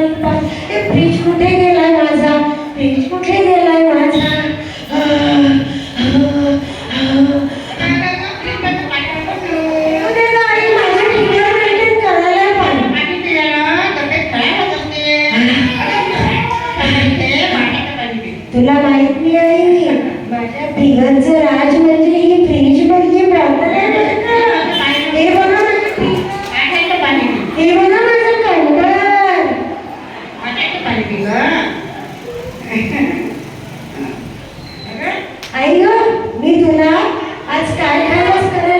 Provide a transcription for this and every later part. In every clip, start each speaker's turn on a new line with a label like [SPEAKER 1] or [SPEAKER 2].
[SPEAKER 1] म्हणतात कुठे गेलाय माझा? फ्रीज कुठे गेलाय माझा? तुला माहीत नाही आहे माझ्या फिगरचं राज म्हणजे ही फ्रीज
[SPEAKER 2] म्हणजे प्रार्थना
[SPEAKER 1] आई गो मी तुला आज काय काय
[SPEAKER 3] करायला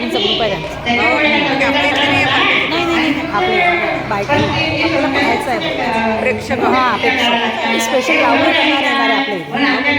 [SPEAKER 3] बायकांचा ग्रुप आहे नाही नाही आपले बायकांना प्रेक्षक. हां प्रेक्षक. स्पेशल आवड करणार येणार आहे आपले.